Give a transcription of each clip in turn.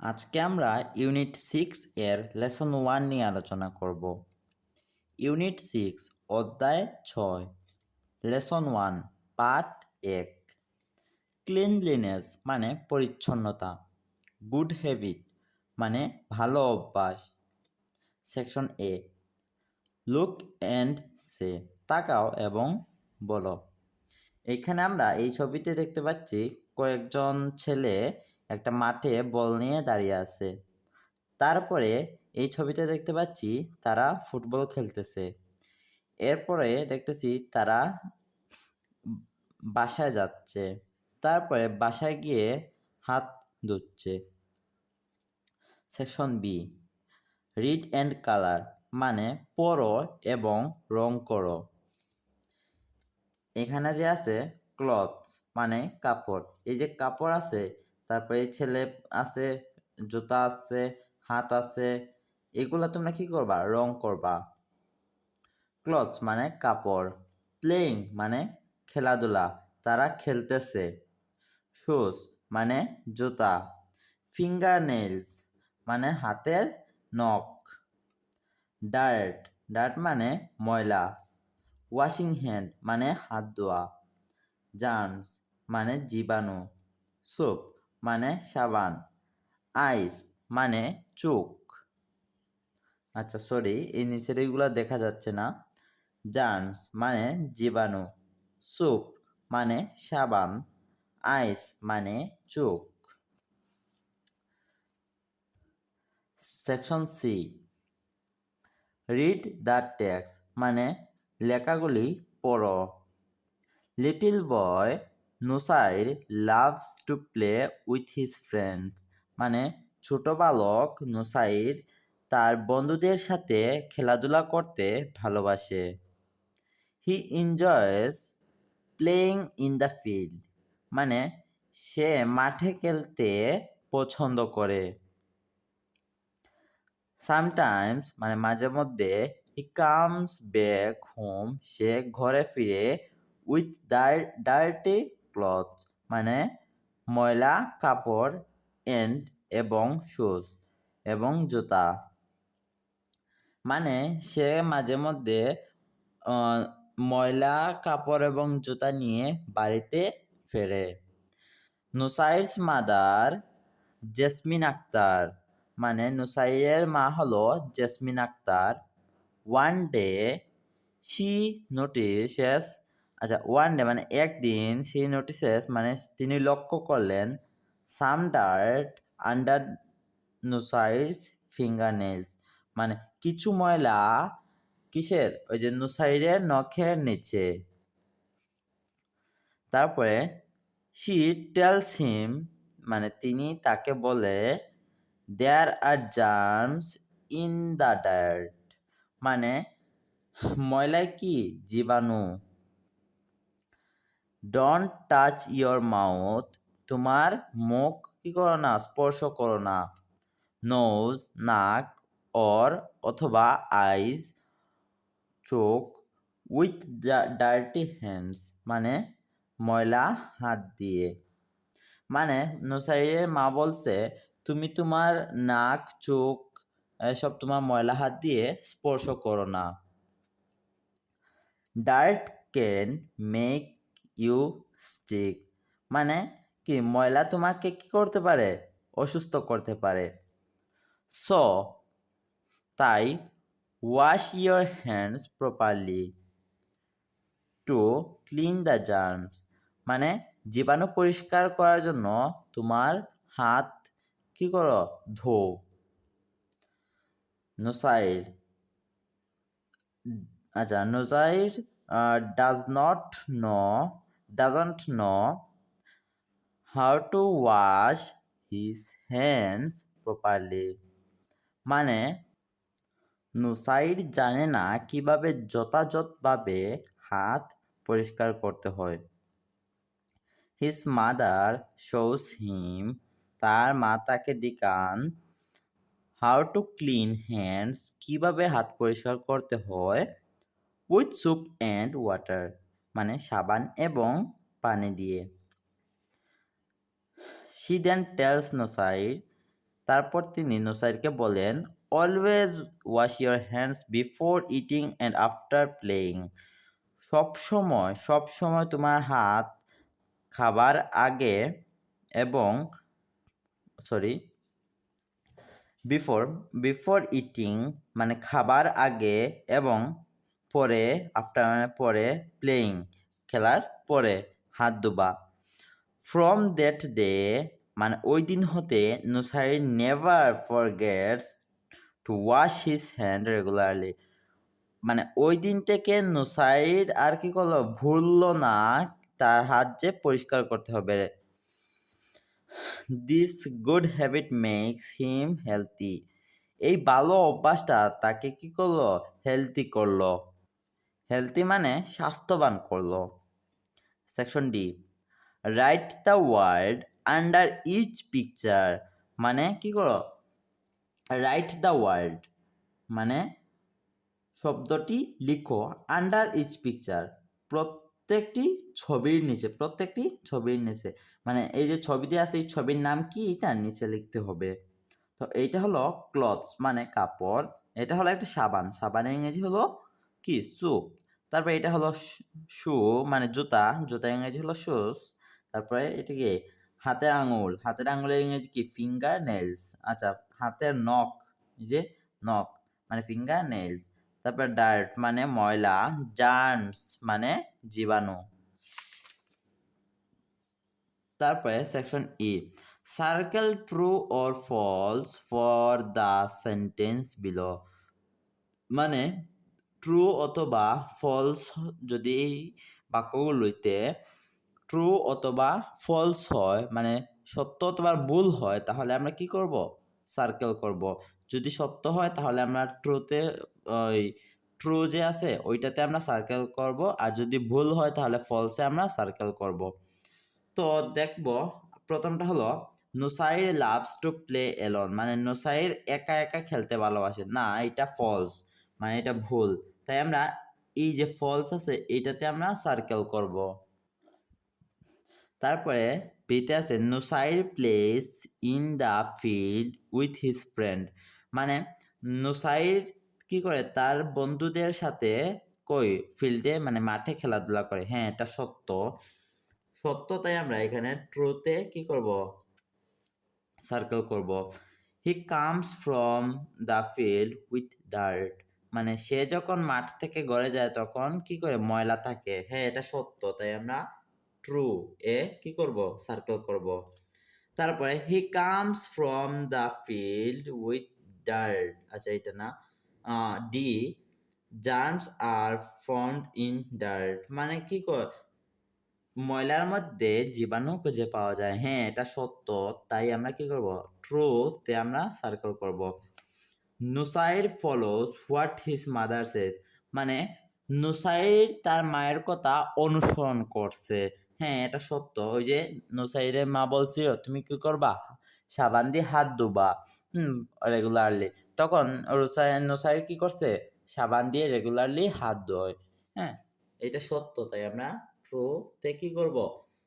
আজকে আমরা unit six এর লেসন ওয়ান নিয়ে আলোচনা করব। ইউনিট সিক্স অধ্যায় ছয় লেসন ওয়ান পার্ট এক। ক্লিনলিনেস মানে পরিচ্ছন্নতা। গুড হ্যাবিট মানে ভালো অভ্যাস। Section A look and say তাকাও এবং বলো। এইখানে আমরা এই ছবিতে দেখতে পাচ্ছি কয়েকজন ছেলে একটা মাঠে বল নিয়ে দাঁড়িয়ে আছে। তারপরে এই ছবিতে দেখতে পাচ্ছি তারা ফুটবল খেলতেছে। এরপরে দেখতেছি তারা বাসায় যাচ্ছে। তারপরে বাসায় গিয়ে হাত ধুচ্ছে। Section B, read and colour মানে পড়ো এবং রং করো। এখানে যে আছে ক্লথস মানে কাপড়। এই যে কাপড় আছে তারপরে ছেলে আছে, জুতা আছে, হাত আছে, এগুলা তোমরা কি করবা? রং করবা। ক্লথস মানে কাপড়। প্লেইং মানে খেলাধুলা। তারা খেলতেছে। শুজ মানে জুতা। ফিঙ্গার নেইলস মানে হাতের নখ। ডার্ট ডার্ট মানে ময়লা। ওয়াশিং হ্যান্ড মানে হাত ধোয়া। জার্মস মানে জীবাণু। সুপ মানে সাবান। আইস মানে চোখ। আচ্ছা সরি এই নিচের এইগুলো দেখা যাচ্ছে না। জার্মস মানে জীবাণু। সুপ মানে সাবান। আইস মানে চোখ। Section C read the text মানে লেখাগুলি পড়ো। Little boy Nusair loves to play with his friends মানে ছোট বালক নুসাইর তার বন্ধুদের সাথে খেলাধুলা করতে ভালোবাসে। He enjoys playing in the field মানে সে মাঠে খেলতে পছন্দ করে। সামটাইমস মানে মাঝে মধ্যে হি কামস ব্যাক হোম সে ঘরে ফিরে উইথ ডার্টি ক্লথস মানে ময়লা, কাপড় এন্ড এবং শুজ এবং জুতা। মানে সে মাঝে মধ্যে ময়লা, কাপড় এবং জুতা নিয়ে বাড়িতে ফেরে। নুসাইরস মাদার জেসমিন আক্তার মানে নুসাইরের মা হলো Jesmin Akter. One day, she notices আচ্ছা ওয়ান ডে মানে একদিন শি নোটিসেস মানে তিনি লক্ষ্য করলেন some dirt under Nusair's finger nails মানে কিছু ময়লা কিসের? ওই যে নুসাইডের নখের নিচে। তারপরে শি টেলস হিম মানে তিনি তাকে বলে there are germs in the dirt মানে ময়লায় কি? জীবাণু। ডন্ট টাচ ইয়োর মাউথ তোমার মুখ কি করো না? স্পর্শ করো না। নোজ নাক অর অথবা আইজ চোখ উইথ ডার্টি হ্যান্ডস মানে ময়লা হাত দিয়ে। মানে নুসাইরের মা বলছে, তুমি তোমার নাক, চোখ, এসব তোমার ময়লা হাত দিয়ে স্পর্শ করো না। Dirt can make you stick. মানে কি, ময়লা তোমাকে কি করতে পারে? অসুস্থ করতে পারে। সো, তাই wash your hands properly to clean the germs মানে জীবাণু পরিষ্কার করার জন্য তোমার হাত কি করো? ধো। নোসাইর আচ্ছা Nusair does not know doesn't know how to wash his hands properly মানে নুসাইড জানে না কীভাবে যথাযথভাবে হাত পরিষ্কার করতে হয়। হিজ মাদার শোস হিম তার মা তাকে দেখান হাউ টু ক্লিন হ্যান্ডস কীভাবে হাত পরিষ্কার করতে হয় উইথ সুপ অ্যান্ড ওয়াটার মানে সাবান এবং পানি দিয়ে। শি দেন টেলস নোসাইড তারপর তিনি নোসাইরকে বলেন always wash your hands before eating and after playing সবসময় সবসময় তোমার হাত খাবার আগে এবং সরি বিফোর বিফোর ইটিং মানে খাবার আগে এবং পরে আফটার মানে পরে প্লেয়িং খেলার পরে হাত ধোবা। ফ্রম দ্যাট ডে মানে ওই দিন হতে Nusair never forgets to wash his hand regularly মানে ওই দিন থেকে নুসাইর আর কি করল, ভুললো না তার হাত যে পরিষ্কার করতে হবে। This good habit makes him healthy এই ভালো অভ্যাসটা তাকে কি করল হেলদি করল। হেলদি মানে স্বাস্থ্যবান করল। Section D write the word under each picture মানে কি করো? রাইট দ্য ওয়ার্ড মানে শব্দটি লিখো আন্ডার ইচ পিকচার প্রত্যেকটি ছবির নিচে, প্রত্যেকটি ছবির নিচে। মানে এই যে ছবিটি আছে, এই ছবির নাম কি? এটা নিচে লিখতে হবে। তো এইটা হলো ক্লথস মানে কাপড়। এটা হলো একটা সাবান। সাবানের ইংরেজি হলো কি? সু তারপরে এটা হলো শু মানে জুতা। জুতা ইংরেজি হলো শুজ তারপরে এটা কি? হাতের আঙুল। হাতের আঙুলের ইংরেজি কি? ফিঙ্গার নেলস আচ্ছা হাতের নখ। যে নখ মানে ফিঙ্গার নেলস তারপরে ডার্ট মানে ময়লা। জার্মস মানে জীবাণু। তারপরে section E circle true or false for the sentence below মানে ট্রু অথবা ফলস যদি এই বাক্যগুলোতে ট্রু অথবা ফলস হয় মানে সত্য অথবা ভুল হয়, তাহলে আমরা কি করব? সার্কেল করব। যদি সত্য হয়, তাহলে আমরা ট্রুতে ওই ট্রু যে আছে, ওইটাতে আমরা সার্কেল করব। আর যদি ভুল হয়, তাহলে ফলসে আমরা সার্কেল করব। তো দেখব, প্রথমটা হলো, Nusair loves to play alone মানে নুসাইর একা একা খেলতে ভালোবাসে। না, এটা ফলস মানে এটা ভুল। তাই আমরা এই যে ফলস আছে এইটাতে আমরা সার্কেল করব। তারপরে পেতে আছে Nusair plays in the field with his friend মানে নুসাইর কি করে? তার বন্ধুদের সাথে কই? ফিল্ডে মানে মাঠে খেলাধুলা করে। হ্যাঁ এটা সত্য। সত্য তাই আমরা এখানে ট্রুতে কি করব? সার্কেল করব। He comes from the field with dirt মানে সে যখন মাঠ থেকে ঘরে যায় তখন কি করে ময়লা থাকে? হ্যাঁ এটা সত্য। তাই আমরা ট্রু এ কি করব? সার্কেল করব। তারপরে he comes from the field with dirt আচ্ছা এটা না। The germs are found in dirt মানে কি কর? ময়লার মধ্যে জীবাণু খুঁজে পাওয়া যায়। হ্যাঁ এটা সত্য। তাই আমরা কি করব? ট্রুতে আমরা সার্কেল করব। Nusair follows what his mother says. মানে নুসাইর তার মায়ের কথা অনুসরণ করছে। হ্যাঁ এটা সত্য। ওই যে নুসাইরের মা বলছিল, তুমি কি করবা? সাবান দিয়ে হাত ধোবা। হুম রেগুলারলি তখন নুসাইর কি করছে? সাবান দিয়ে রেগুলারলি হাত ধোয়। হ্যাঁ এটা সত্য, তাই আমরা ট্রু তে কি করব?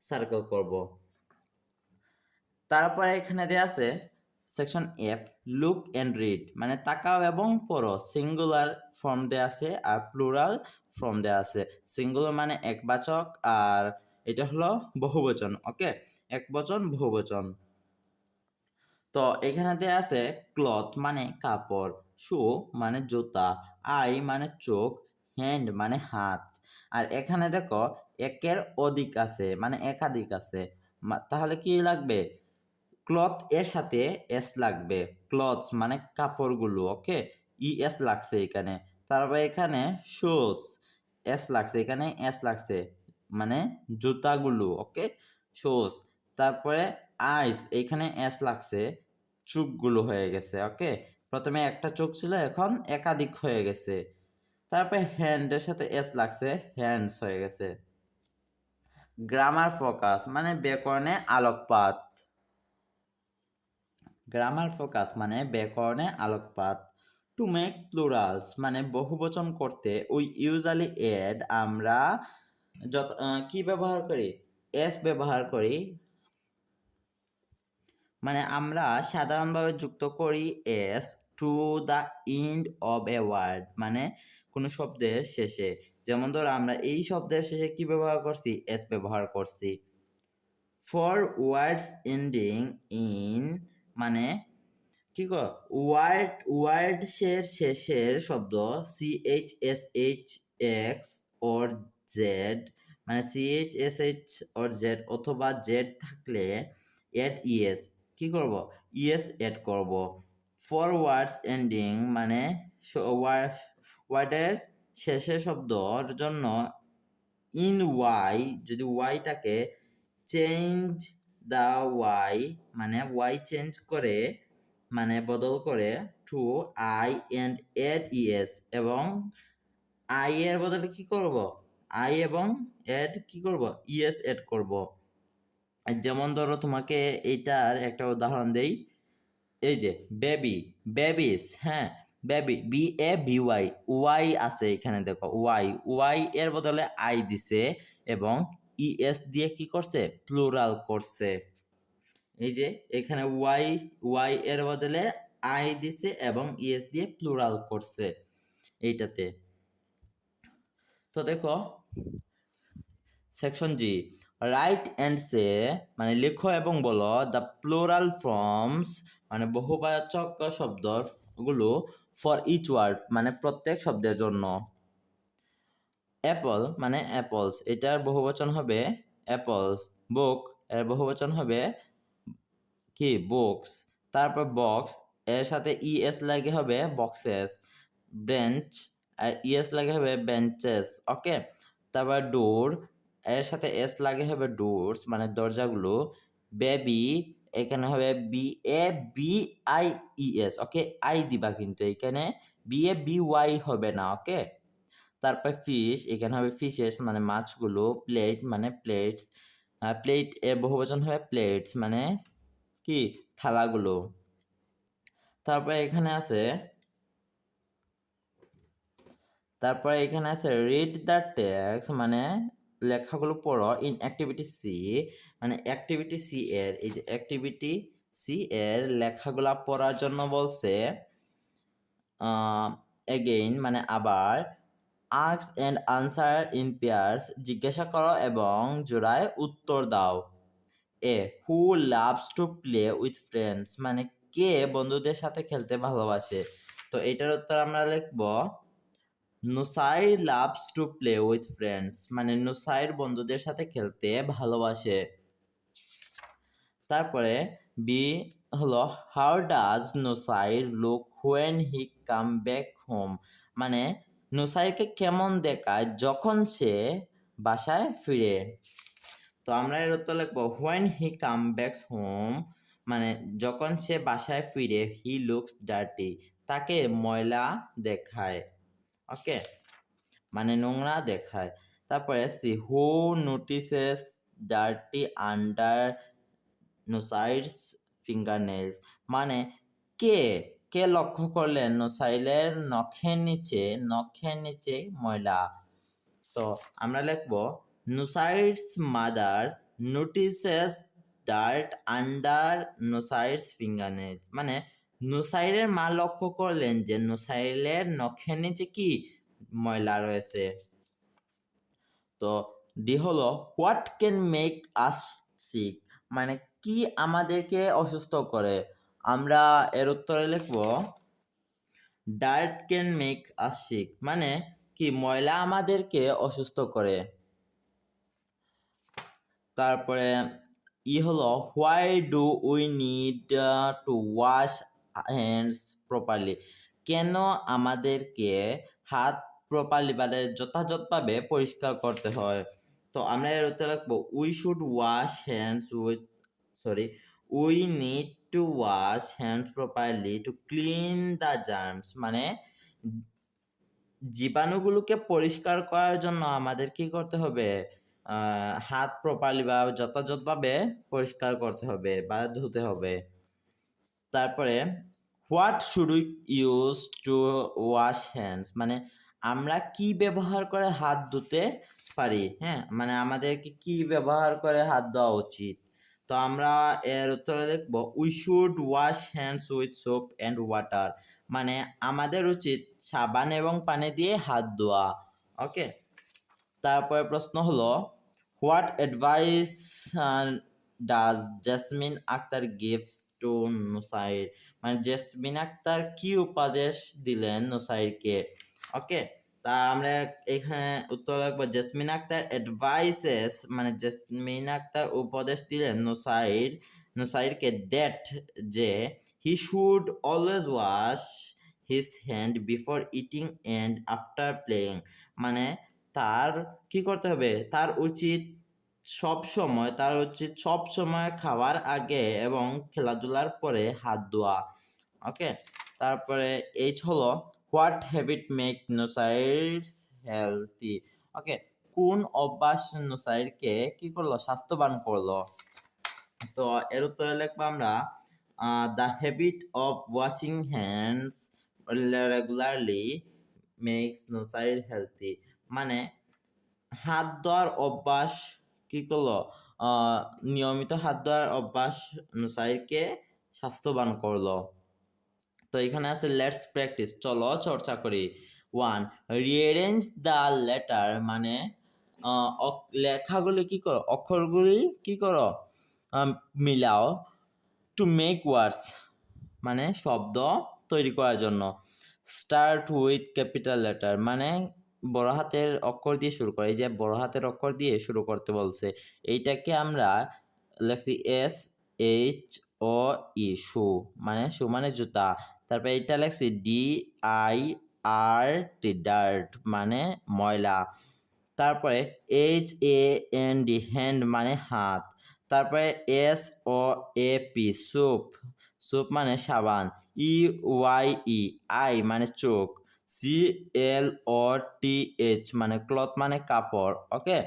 সার্কেল করব। তারপরে এখানে দেওয়া আছে section F look and read মানে তাকাও এবং পড়ো। সিঙ্গুলার ফর্ম দেওয়া আছে আর প্লুরাল ফর্ম দেওয়া আছে। সিঙ্গুলার মানে একবাচক আর এটা হলো বহুবচন, ওকে? একবচন, বহুবচন। তো এখানে দেওয়া আছে ক্লথ মানে কাপড় শু মানে জুতা আই মানে চোখ হ্যান্ড মানে হাত। আর এখানে দেখো একের অধিক আছে মানে একাধিক আছে। তাহলে কি লাগবে? ক্লথ এর সাথে এস লাগবে। ক্লথস মানে কাপড়গুলো ওকে ই এস লাগছে এখানে। তারপরে এখানে শুজ এস লাগছে। এখানে এস লাগছে মানে জুতাগুলো ওকে শুজ তারপরে আইস এখানে এস লাগছে। চোখগুলো হয়ে গেছে ওকে প্রথমে একটা চোখ ছিল, এখন একাধিক হয়ে গেছে। তারপরে হ্যান্ডের সাথে এস লাগছে হ্যান্ডস হয়ে গেছে। গ্রামার ফোকাস মানে ব্যাকরণে আলোকপাত। গ্রামার ফোকাস মানে ব্যাকরণে আলোকপাত। টু মেক প্লুরালস মানে বহুবচন করতে উই ইউজালি এড আমরা যত কি ব্যবহার করি? এস ব্যবহার করি। মানে আমরা সাধারণভাবে যুক্ত করি S to the end of a word মানে কোনো শব্দের শেষে। যেমন ধরো আমরা এই শব্দের শেষে কি ব্যবহার করছি? এস ব্যবহার করছি। ফর ওয়ার্ডস এন্ডিং ইন মানে কি কর ওয়ার্ড ওয়ার্ডসের শেষের শব্দ C H S H X or Z মানে C H S H or Z অথবা জেড থাকলে এড ইএস কি করব? ইএস এড করব। ফর ওয়ার্ডস এন্ডিং মানে ওয়ার্ডের শেষের শব্দর জন্য ইন ওয়াই যদি ওয়াই থাকে চেঞ্জ দ্য ওয়াই মানে ওয়াই চেঞ্জ করে মানে বদল করে to I and add ES এবং আই এর বদলে কি করব? আই এবং এড কি করব? ইএস এড করব। যেমন ধরো তোমাকে এইটার একটা উদাহরণ দেই, এই যে বেবি বেবিস হ্যাঁ baby B A B Y Y আছে এখানে দেখো ওয়াই ওয়াই এর বদলে আই দিছে এবং ইএস দিয়ে কি করছে? প্লুরাল করছে। এই যে, এখানে ওয়াই ওয়াই এর বদলে আই দিছে এবং ইএস দিয়ে প্লুরাল করছে এইটাতে। তো দেখো section G write and say মানে লেখো এবং বলো দ্য প্লোরাল ফর্মস মানে বহুবাচক শব্দগুলো ফর ইচ ওয়ার্ড মানে প্রত্যেক শব্দের জন্য। অ্যাপল মানে অ্যাপলস এটার বহুবচন হবে অ্যাপলস বুক এর বহুবচন হবে কি? বুকস তারপর বক্স এর সাথে ইএস লাগে হবে বক্সেস বেঞ্চ আর ইএস লাগে হবে বেঞ্চেস ওকে তারপর ডোর এর সাথে এস লাগে হবে ডোরস মানে দরজাগুলো বেবি এখানে হবে B A B I E S okay I দিবা কিন্তু এখানে বি এ বি ওয়াই হবে না ওকে তারপর ফিশ এখানে হবে ফিশেস মানে মাছগুলো প্লেট মানে প্লেটস প্লেট এর বহুবচন হবে প্লেটস মানে কি? থালাগুলো। তারপরে এখানে আছে, তারপরে এখানে আছে রিড দ্য টেক্স মানে লেখাগুলো পড়ো ইন অ্যাক্টিভিটি সি মানে অ্যাক্টিভিটি সি এর, এই যে অ্যাক্টিভিটি সি এর লেখাগুলা পড়ার জন্য বলছে এগেইন মানে আবার আক্স অ্যান্ড আনসার ইন পেয়ার্স জিজ্ঞাসা করো এবং জোড়ায় উত্তর দাও। A, who loves to play with friends মানে কে বন্ধুদের সাথে খেলতে ভালোবাসে? তো এটার উত্তর আমরা লিখব Nusair loves to play with friends মানে নুসাইর বন্ধুদের সাথে খেলতে ভালোবাসে। তারপরে, বি হলো, how does Nusair look when he come back home? মানে নুসাইরকে কেমন দেখায় যখন সে বাসায় ফিরে? তো আমরা এর উত্তর লিখব when he come backs home মানে যখন সে বাসায় ফিরে হি লুকস ডার্টি তাকে ময়লা দেখায়, ওকে? মানে নোংরা দেখায়। তারপরে C who notices dirty under Nusair's finger nails মানে কে কে লক্ষ্য করলেন? নোসাইলের নখের নিচে নখের নিচে ময়লা। তো আমরা লিখব Nusair's mother notices dirt under Nusair's fingernails মানে নুসাইলের মা লক্ষ্য করলেন যে নুসাইলের নখের নিচে কি ময়লা রয়েছে। তো ডি হলো, what can make us sick? মানে কি আমাদেরকে অসুস্থ করে? আমরা এর উত্তরে লিখব diet can make us sick মানে কি, ময়লা আমাদেরকে অসুস্থ করে। তারপরে, ই হলো why do we need to wash hands properly কেন আমাদেরকে হাত প্রপারলি মানে যথাযথভাবে পরিষ্কার করতে হয়? তো আমরা এর উত্তর রাখব we should wash hands with sorry we need to wash hands properly to clean the germs মানে জীবাণুগুলোকে পরিষ্কার করার জন্য আমাদের কি করতে হবে? হাত প্রপারলি বা যথাযথভাবে পরিষ্কার করতে হবে বা ধুতে হবে। তারপরে what should use to wash hands মানে আমরা কি ব্যবহার করে হাত ধুতে পারি? হ্যাঁ মানে আমাদেরকে কি ব্যবহার করে হাত ধোয়া উচিত? তো আমরা, এর উত্তরে লিখব we should wash hands with soap and water মানে আমাদের উচিত সাবান এবং পানি দিয়ে হাত ধোয়া। ওকে? তারপরে প্রশ্ন হলো what advice does Jesmin Akter gives to Nusair মানে জেসমিন আক্তার কি উপদেশ দিলেন নুসাইরকে ওকে? তা আমরা এখানে উত্তর রাখব, জেসমিন আক্তার অ্যাডভাইসেস মানে জেসমিন আক্তার উপদেশ দিলেন নুসাইর, নুসাইরকে দ্যাট যে he should always wash his hand before eating and after playing মানে তার কি করতে হবে? তার উচিত সব সময়, তার উচিত সব সময় খাওয়ার আগে এবং খেলাধুলার পরে হাত ধোয়া। ওকে তারপরে এইচ হলো what habit make Nusair's healthy okay কোন অভ্যাস নোসাইডকে কি করল? স্বাস্থ্যবান করল? তো এর উত্তরে লিখব আমরা the habit of washing hands regularly makes Nusair healthy মানে হাত ধোয়ার অভ্যাস কি করল? নিয়মিত হাত ধোয়ার অভ্যাস নুসাইরকে স্বাস্থ্যবান করল। তো এখানে আছে লেটস প্র্যাকটিস চলো চর্চা করি। ওয়ান রিয়ারেঞ্জ দ্য লেটার মানে লেখাগুলি কি করো? অক্ষরগুলি কি করো? মিলাও। টু মেক ওয়ার্ডস মানে শব্দ তৈরি করার জন্য। স্টার্ট উইথ ক্যাপিটাল লেটার মানে বড় হাতের অক্ষর দিয়ে শুরু করে। এই যে বড় হাতের অক্ষর দিয়ে শুরু করতে বলছে। এইটাকে আমরা লেখছি এস এইচ ও ই শু মানে শু মানে জুতা। তারপরে এটা লেখছি D I R T dirt মানে ময়লা। তারপরে H A N D hand মানে হাত। তারপরে S O A P soap soap মানে সাবান। ই ওয়াই ই আই মানে চোখ। C L O T H মানে ক্লথ মানে কাপড় ওকে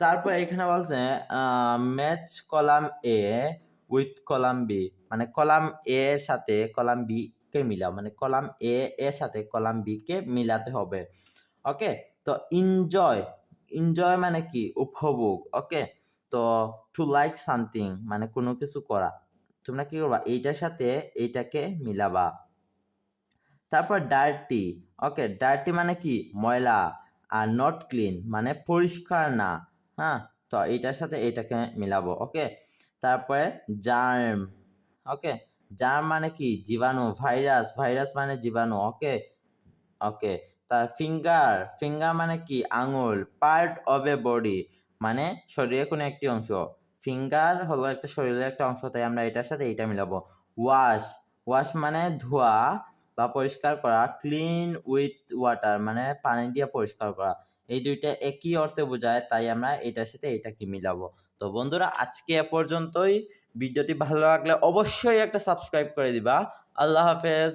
তারপর এখানে বলছে match column A with column B মানে কলাম এ এর সাথে কলাম বি কে মিলাও। মানে কলাম এ এর সাথে কলাম বি কে মিলাতে হবে। ওকে তো এনজয় এনজয় মানে কি? উপভোগ। ওকে তো টু লাইক সামথিং মানে কোনো কিছু করা। তোমরা কি করবা? এইটার সাথে এইটাকে মিলাবা। তারপর ডার্টি ওকে ডার্টি মানে কি? ময়লা। আর নট ক্লিন মানে পরিষ্কার না। হ্যাঁ? তো এইটার সাথে এইটাকে মিলাবো। ওকে তারপরে জার্ম ওকে জার্ম মানে কি? জীবাণু ভাইরাস ভাইরাস মানে জীবাণু ওকে ওকে তার ফিঙ্গার ফিঙ্গার মানে কি? আঙুল পার্ট অফ এ বডি মানে শরীরের কোনো একটি অংশ। ফিঙ্গার হলো একটা শরীরের একটা অংশ, তাই আমরা এটার সাথে এইটা মিলাবো। ওয়াশ ওয়াশ মানে ধোয়া বা পরিষ্কার করা ক্লিন উইথ ওয়াটার মানে পানি দিয়ে পরিষ্কার করা। এই দুইটা একই অর্থে বোঝায়, তাই আমরা এটার সাথে এটাকে মিলাবো। তো বন্ধুরা, আজকে এ পর্যন্তই। ভিডিওটি ভালো লাগলে অবশ্যই একটা সাবস্ক্রাইব করে দিবা। আল্লাহ হাফেজ।